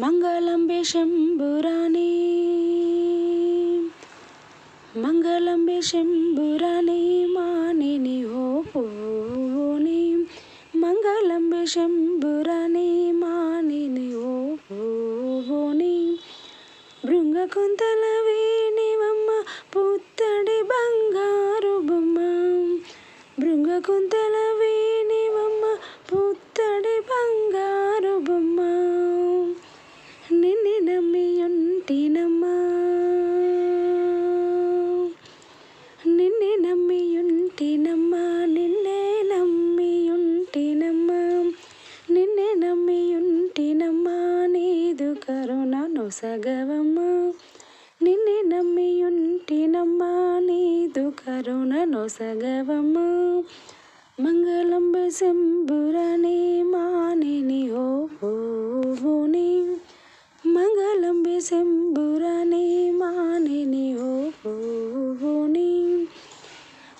మంగళంబే శంభురాణి మంగళంబే శంభురాణి మానిని ఓ పూని మంగళంబే శంభురాణి మానిని ఓ పూని భృంగ కొంతల వేణివమ్మ పుత్తడి బంగారు బొమ్మ భృంగ కొంతల వేణివమ్మ నొసగవమ్మా నిన్నే నమ్మి ఉంటినమ్మా నీదు కరుణ నొసగవమ్మా మంగళంబ శంభురని మానిని ఓ పూవుని మంగళంబి శంభురని మానిని ఓ పూవుని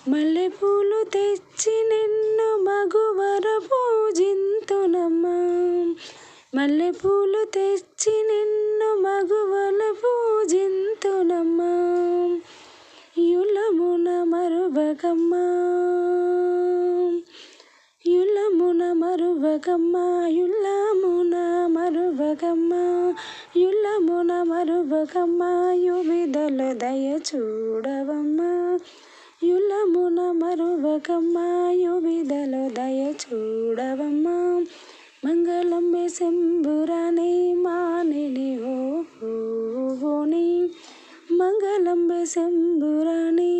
మల్లెపూలు తెచ్చి నిన్ను మల్లెపూలు తెచ్చి నిన్ను మగువల పూజింతునమ్మా యులమున మరువకమ్మా యులమున మరువకమ్మా యులమున మరువకమ్మా యులమున మరువకమ్మా యువిదల దయ చూడవమ్మా. యులమున మరువకమ్మా యువిదల దయ చూడవమ్మా. మంగళంబే శంభురాని మానిని ఓ ఓని మంగళంబే శంభురాని